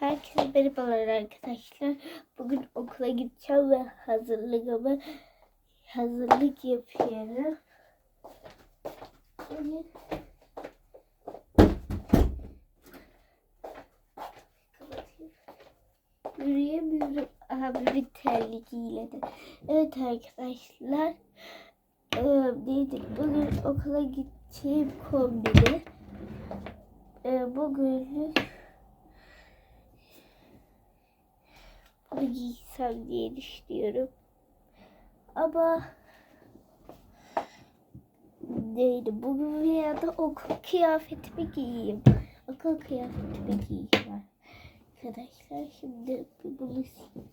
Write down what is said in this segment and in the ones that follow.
Herkese merhabalar arkadaşlar. Bugün okula gideceğim ve hazırlığımı hazırlık yapıyorum. Bugün. Yürüyemiyorum abimin terliğiyle de. Evet arkadaşlar. Ee, neydi? Bugün okula gideceğim kombini. Ee, bugünlük bunu giysem diye düşünüyorum. Ama neydi? Bugün veya da okul kıyafetimi giyeyim. Okul kıyafetimi giyeyim arkadaşlar. Şimdi bir buluşayım.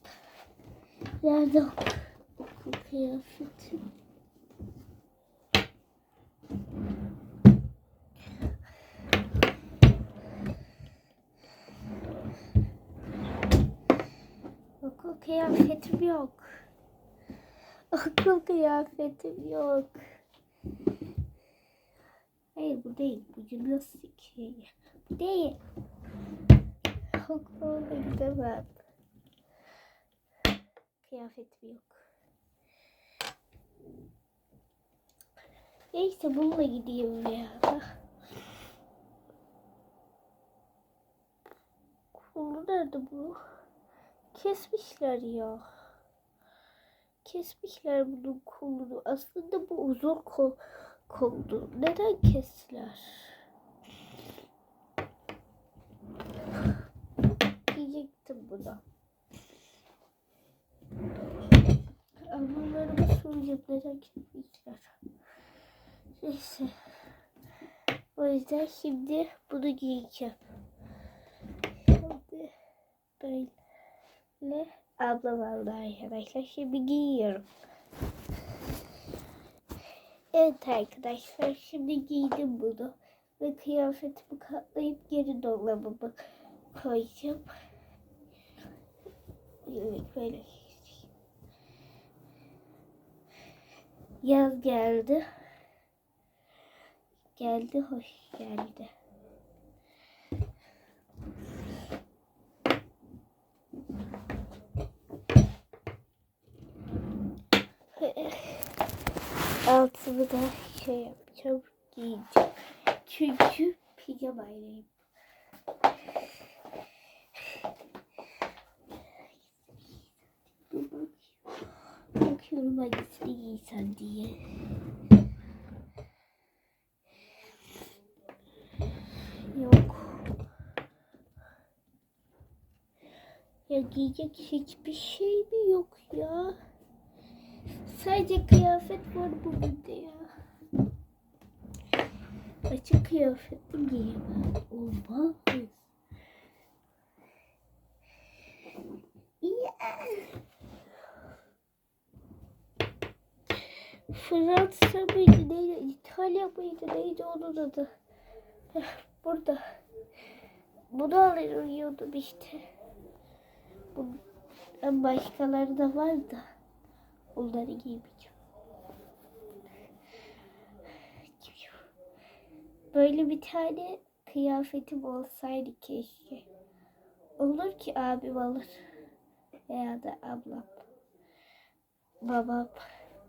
Nerede ok- okul kıyafetim? Okul kıyafetim yok. Okul kıyafetim yok. Hayır bu değil. Bu jimnastik şeyi. Bu değil. Okula gidemem. Kıyafetim yok. Neyse bununla gideyim ya. Kolu nerede bu? Kesmişler ya. Kesmişler bunun kolunu. Aslında bu uzun kol koldu. Neden kestiler? Diyecektim buna. Almanlarımı soracağım neden kesmişler. Neyse. O yüzden şimdi bunu giyeceğim. Şimdi böyle ne abla vardı arkadaşlar. Şimdi giyiyorum. Evet arkadaşlar şimdi giydim bunu. Ve kıyafetimi katlayıp geri dolabıma koyacağım. Böyle. Yaz geldi. Geldi hoş geldi. Altını da şey yapacağım, giyeceğim. Çünkü pijamaylayım. Bakıyorum hangisini giysem diye. Yok. Ya giyecek hiçbir şey mi yok ya? Sadece kıyafet var bugün de ya. Açık kıyafet mi giyemem? Olmaz. Yeah. Fransa mıydı neydi? İtalya mıydı neydi onun adı? Heh, Burada. Bunu alıyordum işte. Bu, başkaları da var da. Onları giymeyeceğim. Böyle bir tane kıyafetim olsaydı keşke. Olur ki abim alır. Veya da ablam. Babam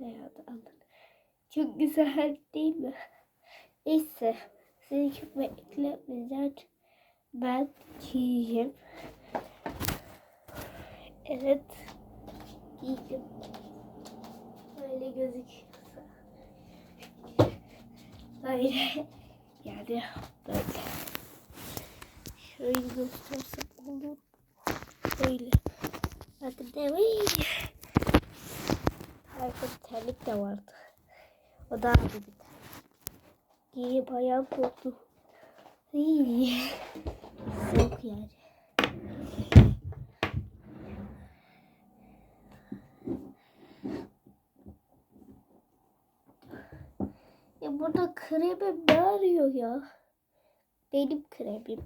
veya da alır. Çok güzel değil mi? Neyse. Seni çok beklemeden ben giyeceğim. Evet. Giydim. Böyle gözüküyorsa. Böyle. Yani böyle. Şöyle göstersem olur. Böyle. Bakın demeyin. Harika terlik de vardı. O da ayrı bir terlik. Giyip ayağım koptu. İyi. Soğuk yani. Ya burada kremim ne arıyor ya? Benim kremim.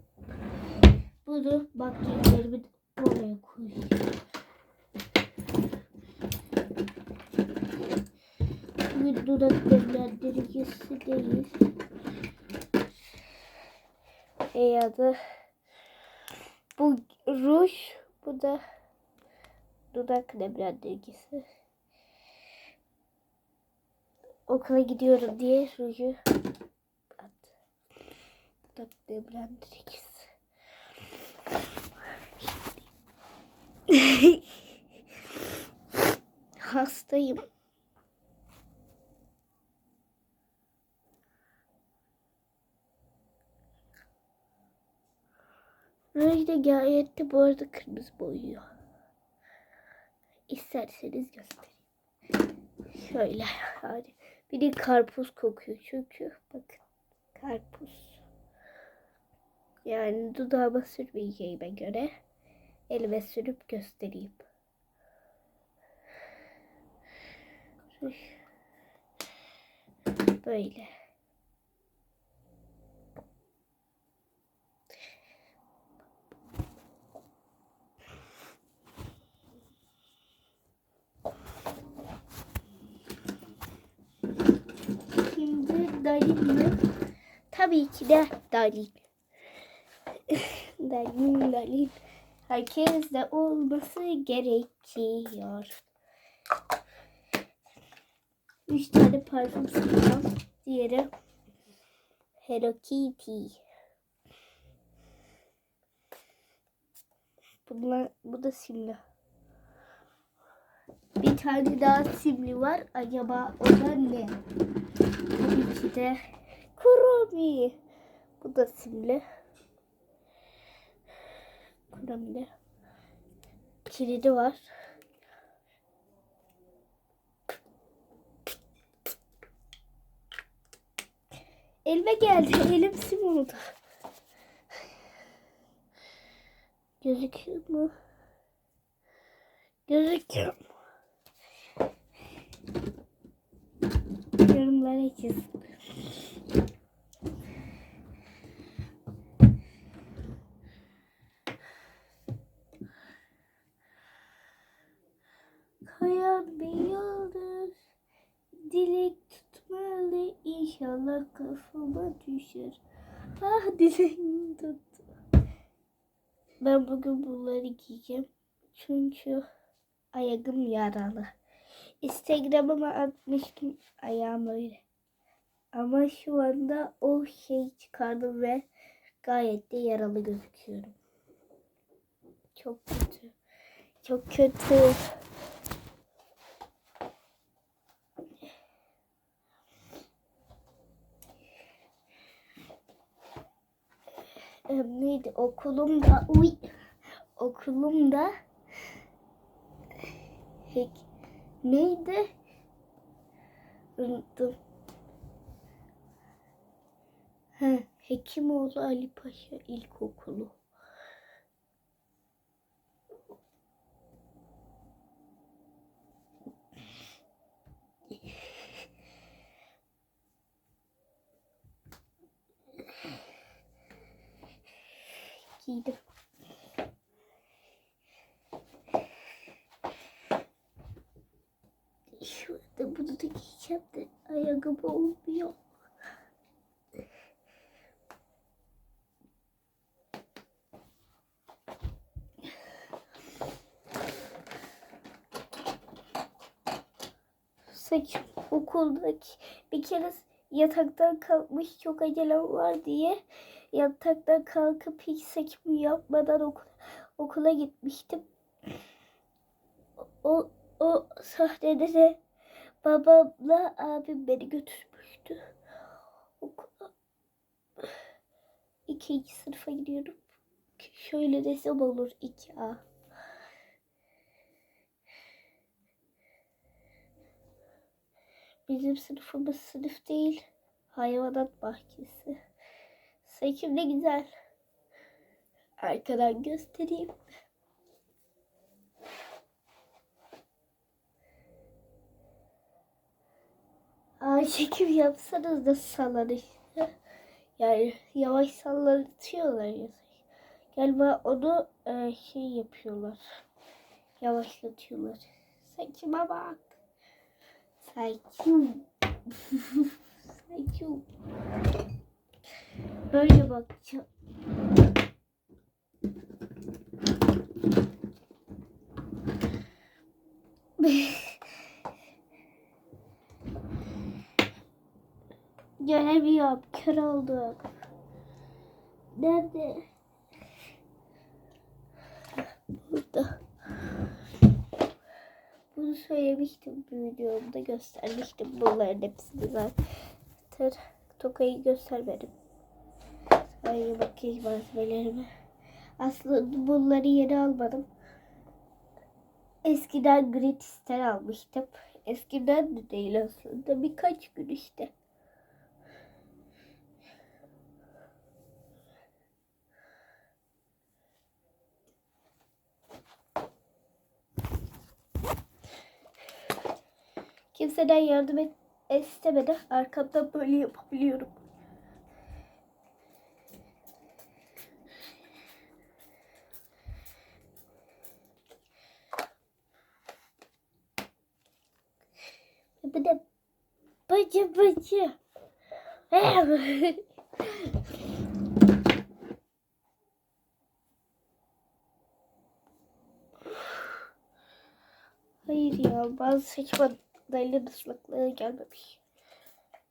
Bunu makyajlarımı oraya koyacağım. Bugün dudak nemlendiricisi değil. Ya da bu ruj. Bu da dudak nemlendiricisi. Okula gidiyorum diye ruju nemlendiricisi. Hastayım. Ruj da gayet de bu arada kırmızı boyuyor. İsterseniz göstereyim. Şöyle hadi. Bir de karpuz kokuyor çünkü. Bakın karpuz. Yani dudağıma sürmeyeceğime göre elime sürüp göstereyim. Böyle. Dalin mi? Tabii ki de Dalin. Dalin, Dalin. Herkes de olması gerekiyor. Üç tane parfüm sıkacağım. Diğeri Hello Kitty. Bunlar, bu da simli. Bir tane daha simli var. Acaba o da ne? Tabii ki de Kuromi. Bu da simli. Kuromi. Kilidi var. Elime geldi. Elim sim oldu. Gözüküyor mu? Gözüküyor mu? Yorumlara yazın. Kayan bir yıldız Dilek tutmalı inşallah kafama düşer. Ah dileğim tuttu. Ben bugün bunları giyeceğim. Çünkü ayağım yaralı. Instagram'ıma atmıştım ayağım öyle. Ama şu anda o şey çıkardım ve gayet de yaralı gözüküyorum. Çok kötü. Çok kötü. Neydi okulumda uy okulumda hek neydi? Unuttum. Ha, Hekimoğlu Ali Paşa İlkokulu. Giydim. Da giyeceğim de ayakkabı olmuyor. Saçım okuldaki bir kere yataktan kalkmış çok acelem var diye yataktan kalkıp hiç saçımı yapmadan okula, okula gitmiştim. O, o sahnede de babamla abim beni götürmüştü. Okula. İkinci sınıfa gidiyorum. Şöyle desem olur 2A. Bizim sınıfımız sınıf değil. Hayvanat bahçesi. Ne güzel. Arkadan göstereyim. Aa, çekim yapsanız da sallanır. yani yavaş sallatıyorlar ya. Galiba onu e, şey yapıyorlar. Yavaşlatıyorlar. Saçıma bak. Saçım. Saçım. Böyle bakacağım. Göremiyorum. Kör oldum. Nerede? Burada. Bunu söylemiştim bir videomda göstermiştim bunların hepsini zaten. Tokayı göstermedim. Sadece makyaj malzemelerimi. Aslında bunları yeni almadım. Eskiden Gratis'ten almıştım. Eskiden de değil aslında. Birkaç gün işte. Kimseden yardım et istemeden arkamdan böyle yapabiliyorum. Bir de bacı bacı. Hayır ya bazı saçma Dalin ıslaklığı gelmemiş.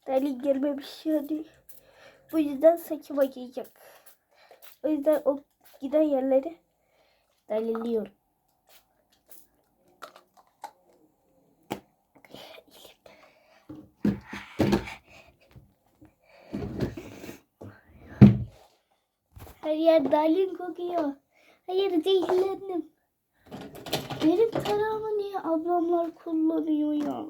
Dalin gelmemiş yani. Bu yüzden saçıma giyecek. O yüzden o giden yerleri dalinliyorum. Her yer dalin kokuyor. Hayır zehirlendim. Benim tarağımı ablamlar kullanıyor ya?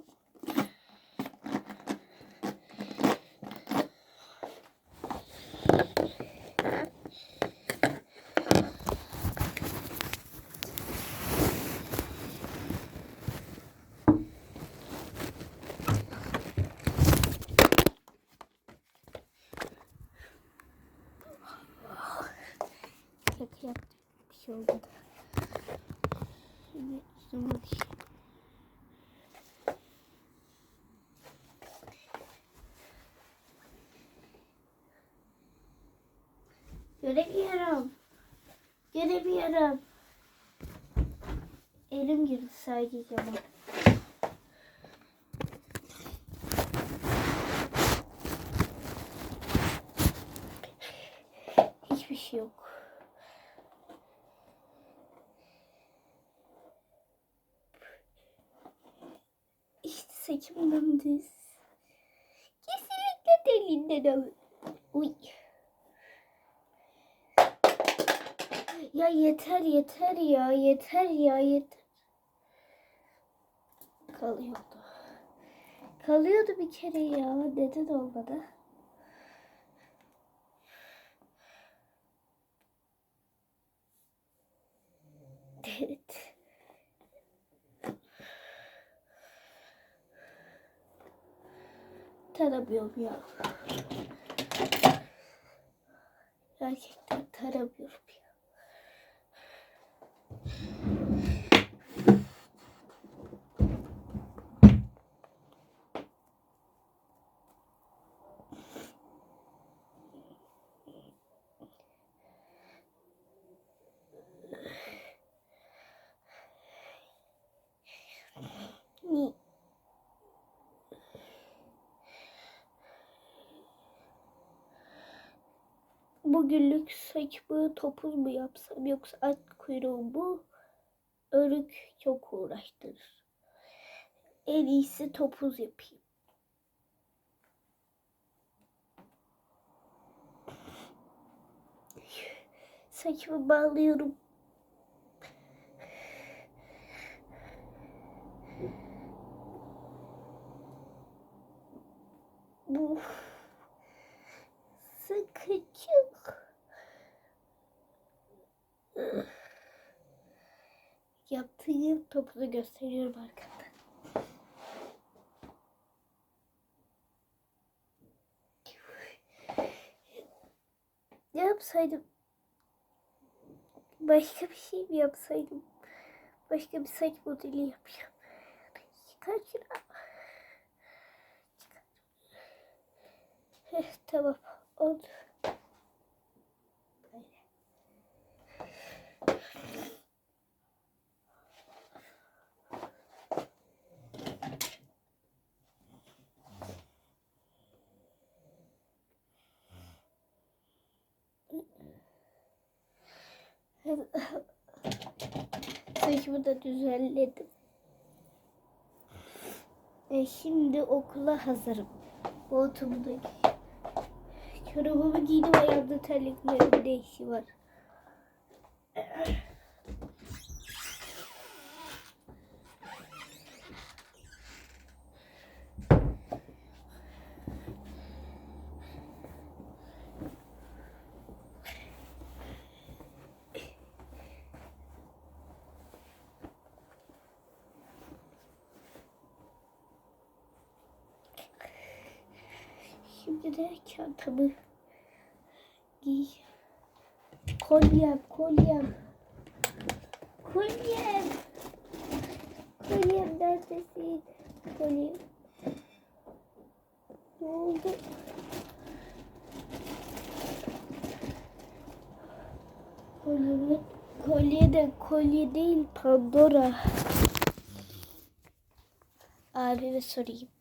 Şaka yaptım. Bir şey olmadı. Şimdi üstüme bir şey. Göremiyorum. Göremiyorum. Elim girdi sadece ama. Hiçbir şey yok. İşte saçımdan düz. Kesinlikle delinden alın. Uy. Ya yeter yeter ya yeter ya yeter. Kalıyordu. Kalıyordu bir kere ya. Neden olmadı? Evet. Taramıyorum ya. Gerçekten taramıyorum ya. Ni- Bugünlük saçımı topuz mu yapsam yoksa at kuyruğu mu? Örük çok uğraştırır. En iyisi topuz yapayım. Saçımı bağlıyorum. Bu sıkıcık. Yaptığım topuzu gösteriyorum arkadan. Ne yapsaydım? Başka bir şey mi yapsaydım? Başka bir saç modeli yapacağım. Çıkar şunu. Çıkar. Tamam. Oldu. Böyle. Saçımı da düzenledim. E şimdi okula hazırım. Boğutumu da giy. Çorabımı giydim ayağımda terliklerimin ne işi var. Şimdi de çantamı giy. Kolyem, kolyem. Kolyem. Kolyem neredesin? Kolyem. Ne oldu? Kolyemi, kolye de kolye değil Pandora. Abime sorayım.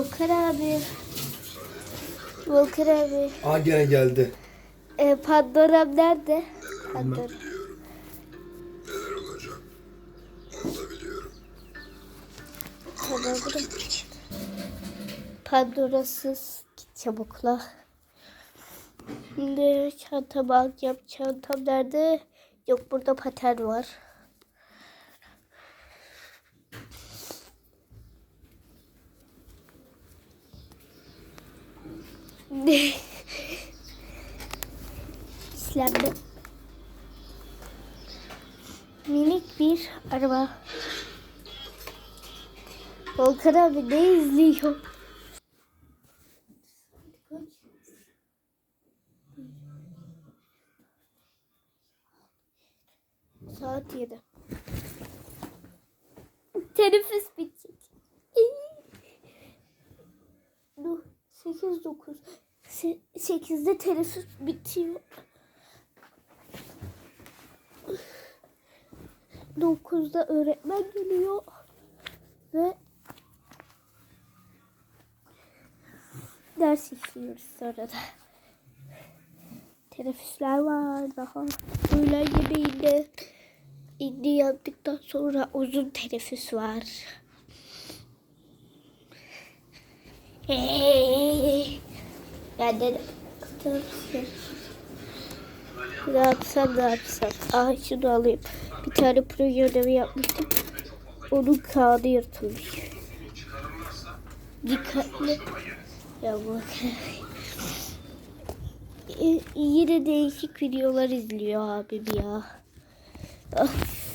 Volkan abi. Volkan abi. Aa gene geldi. E, Pandora'm nerede? Pandora. Neler olacak? Onu da biliyorum. Pandora. Pandora'sız git çabukla. Şimdi çantamı alacağım. Çantam nerede? Yok burada paten var. İslam'da minik bir araba. Volkan abi ne izliyor? Saat 7. Teneffüs bitecek. Dur. 8 9. 8'de teneffüs bitiyor. 9'da öğretmen geliyor ve ders işliyoruz sonra da. Teneffüsler var daha. Öğlen yemeğinde indi yaptıktan sonra uzun teneffüs var. Ben ne yapsam ne yapsam. Ah şunu alayım. Bir tane proje ödevi yapmıştım. Onun kağıdı yırtılmış. Dikkatli. Ya bak. Yine değişik videolar izliyor abim ya. Of.